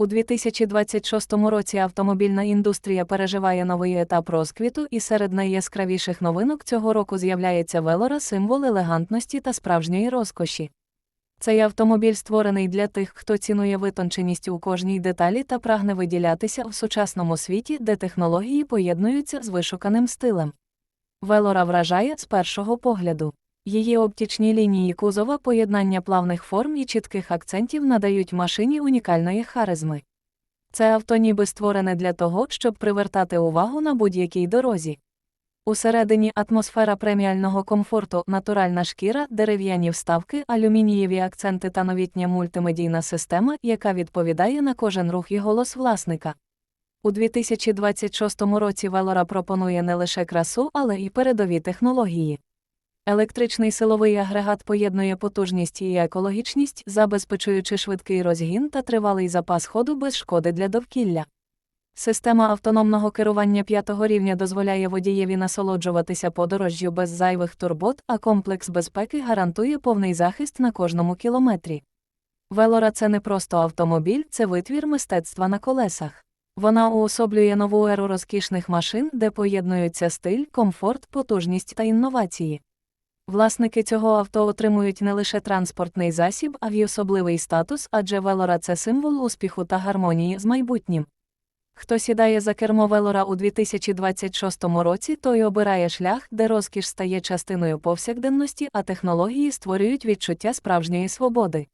У 2026 році автомобільна індустрія переживає новий етап розквіту, і серед найяскравіших новинок цього року з'являється Велора символ елегантності та справжньої розкоші. Цей автомобіль створений для тих, хто цінує витонченість у кожній деталі та прагне виділятися в сучасному світі, де технології поєднуються з вишуканим стилем. Велора вражає з першого погляду. Її оптичні лінії кузова, поєднання плавних форм і чітких акцентів надають машині унікальної харизми. Це авто ніби створене для того, щоб привертати увагу на будь-якій дорозі. Усередині атмосфера преміального комфорту, натуральна шкіра, дерев'яні вставки, алюмінієві акценти та новітня мультимедійна система, яка відповідає на кожен рух і голос власника. У 2026 році Велора пропонує не лише красу, але й передові технології. Електричний силовий агрегат поєднує потужність і екологічність, забезпечуючи швидкий розгін та тривалий запас ходу без шкоди для довкілля. Система автономного керування п'ятого рівня дозволяє водієві насолоджуватися подорожжю без зайвих турбот, а комплекс безпеки гарантує повний захист на кожному кілометрі. Велора це не просто автомобіль, це витвір мистецтва на колесах. Вона уособлює нову еру розкішних машин, де поєднуються стиль, комфорт, потужність та інновації. Власники цього авто отримують не лише транспортний засіб, а й особливий статус, адже Велора це символ успіху та гармонії з майбутнім. Хто сідає за кермо Велора у 2026 році, той обирає шлях, де розкіш стає частиною повсякденності, а технології створюють відчуття справжньої свободи.